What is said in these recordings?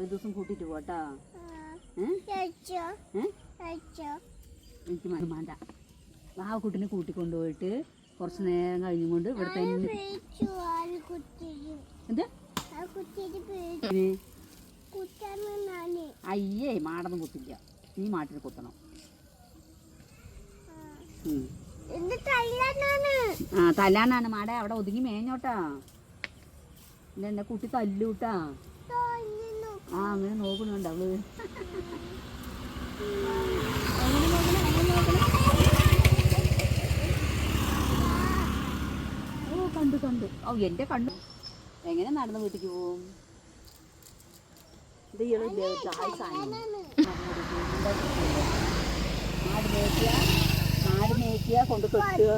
ഒരു ദിവസം കൂട്ടിയിട്ട് പോട്ടാ എനിക്ക് മ- വേണ്ട ആ കുട്ടിനെ കൂട്ടിക്കൊണ്ടുപോയിട്ട് കുറച്ച് നേരം കഴിഞ്ഞും കൊണ്ട് ഇവിടെ തന്നെ എന്ത്? അയ്യേ മാടൊന്നും കുത്തില്ല. നീ മാട്ടിൽ കുത്തണം. ആ. തല്ലാനാണ്. മാട അവിടെ ഒതുങ്ങി മേഞ്ഞോട്ടാ. എന്റെ എന്നെ കുട്ടി തല്ലൂട്ടാ. ആ അങ്ങനെ നോക്കണുണ്ട് അവൾ. ഓ കണ്ടു കണ്ടു. ഓ എന്റെ കണ്ടു എങ്ങനെ നടന്ന് വീട്ടിക്ക് പോവും? ഇത് ചായ സാധനം. നാട് മേയ്ക്കുക നാട് മേയ്ക്കുക കൊണ്ട് കെട്ടുക.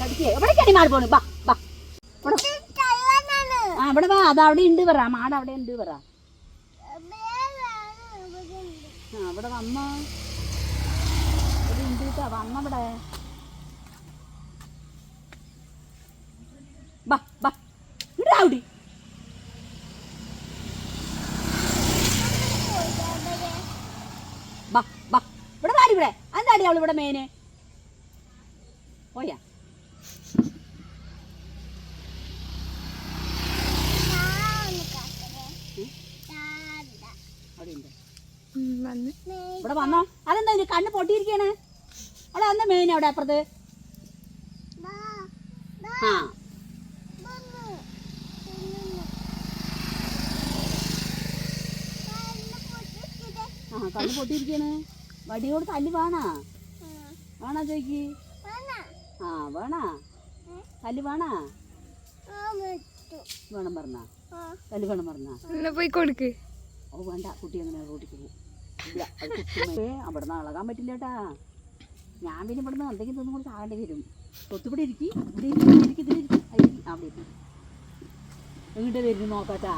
കടിക്കേ എവിടേക്കാണ് മാട് പോണു ബാ ബാ ഇവിടെ തല്ലാനാണ് ആ ഇവിടെ വാ അത് അവിടെ ഉണ്ട് പറ മാട് അവിടെ ഉണ്ട് പറ. അവിടെ. ആ ഇവിടെ ഉണ്ട് ഇവിടെ. ബാ ബാ. ബാ ഇവിടെ വാടി ഇവിടെ. പോയാ താന്ന് കാക്കരെ. താണ്ട. അവിടെ ഉണ്ട് മേ- ഇവിടെ വന്നോ. അതെന്താ ഇത് കണ്ണ് പൊട്ടിയിരിക്കണേ അവിടെ അന്ന് മെയിൻ അവിടെ അപ്പുറത്ത്. ആ. ആ കണ്ണ് പൊട്ടിയിരിക്കണ് വടിയോട് തല്ലി വേണാ? വേണോ വേണാ ചോദിക്ക്? ആ വേണാ? തല്ലി വേണാ. വേണം പറഞ്ഞാ. ആ, തല്ലി വേണം പറഞ്ഞാ. എന്നാ പോയി കൊടുക്ക്. ഓ വേണ്ട കുട്ടി അങ്ങനെ റോട്ടിക്ക് പോകും. ഇല്ല അവിടെ നിന്ന് അളകാൻ ഞാൻ പിന്നെ ഇവിടെ നിന്ന് എന്തെങ്കിലും തിന്നും കൂടി താഴേണ്ടി വരും. തൊത്തുപിടി ഇരിക്കി. ഇവിടെ ഇരിക്കി ഇതിൽ ഇരിക്കും അവിടെ ഇരിക്കും. എങ്ങോട്ട് വരുന്നു നോക്കാട്ടാ.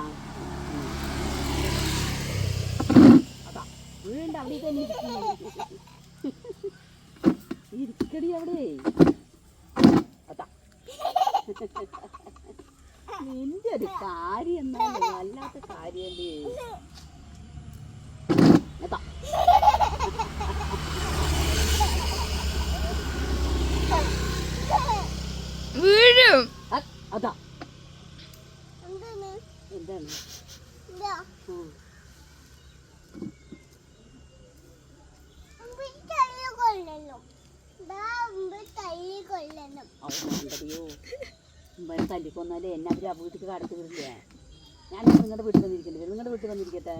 അതാ. വീണ്ട അവിടെ തന്നെ. ഇരിക്കടി അവിടെ. അതാ. നിന്റെ ഒരു കാര്യം എന്താണ് വല്ലാത്ത കാര്യല്ലേ അതാ വീഴും അതാ എന്താണ്? കൊല്ലണം. കൊല്ലണം. കൊന്നാലേ തല്ലിക്കൊന്നാലേ എന്നെ അവർ ആ വീട്ടിൽ കടത്തി വിടില്ലേ ഞാൻ നിങ്ങളുടെ വീട്ടിൽ വന്നിരിക്കണ്ടേ? നിങ്ങളുടെ വീട്ടിൽ വന്നിരിക്കട്ടെ?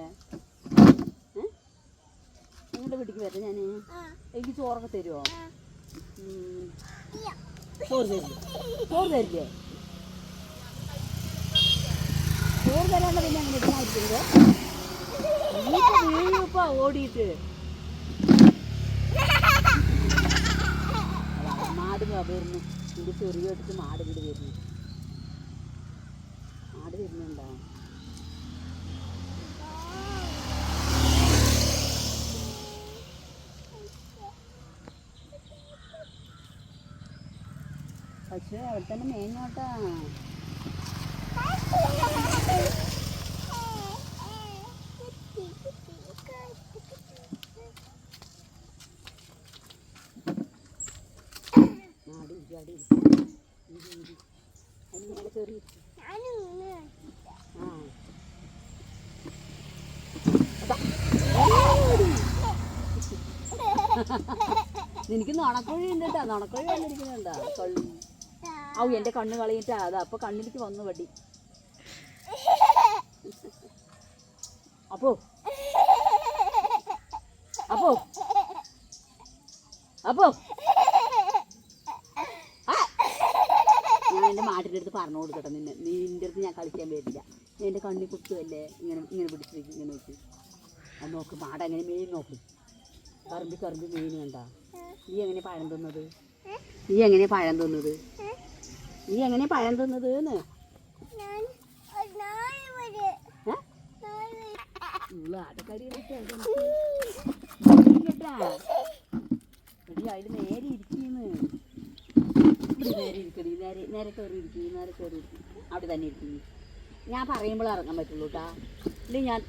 നിങ്ങളുടെ വീട്ടിൽ വരട്ടെ ഞാൻ എനിക്ക് ചോറൊക്കെ തരുമോ. ചോറ് തരില്ലേ? ചോറ് തരില്ലേ? ചോറ് തരാനുള്ള പിന്നെ അങ്ങനെ വീഴുപ്പ ഓടിയിട്ട്. അതാ, മാട് വരുന്നു ഇത് ചെറിയ എടുത്ത് മാട് വീട് വരുന്നു മാട് വരുന്നുണ്ടോ പക്ഷേ അവിടെ തന്നെ മേഞ്ഞോട്ടാ എനിക്ക്. നിനക്ക് നുണക്കുഴി ഉണ്ട് കേട്ടോ നുണക്കുഴി വന്നിരിക്കുന്നുണ്ടാ? കള്ളി ഔ എന്റെ കണ്ണ് കളയിട്ടാ അതാ അപ്പൊ കണ്ണിലേക്ക് വന്നു വടി. അപ്പോ? അപ്പോ? അപ്പോ. ഞാൻ എന്റെ മാട്ടിന്റെ അടുത്ത് പറഞ്ഞു കൊടുക്കട്ടെ നിന്നെ. നിന്റെ അടുത്ത് ഞാൻ കളിക്കാൻ വരില്ല. നീ എന്റെ കണ്ണി കുത്തുമല്ലേ ഇങ്ങനെ ഇങ്ങനെ പിടിച്ചിരിക്കും ഇങ്ങനെ വെച്ച് അത് നോക്ക് മാട എങ്ങനെ മെയിൻ നോക്ക്. കറമ്പി കറമ്പി മെയിൻ കണ്ട. നീ എങ്ങനെ പഴം തിന്നത്? നീ എങ്ങനെ പഴം തിന്നത്? നീ എങ്ങനെ പഴം തിന്നത് അതിൽ നേരെ ഇരിക്കുന്നു. നേരെ ഇരിക്കടി. നേരെ നേരെ കയറി ഇരിക്കും നേരെ കയറി ഇരിക്കും. അവിടെ തന്നെ ഇരിക്കും ഞാൻ പറയുമ്പോൾ ഇറങ്ങാൻ പറ്റുള്ളൂ കേട്ടാ ഇല്ലെങ്കിൽ ഞാൻ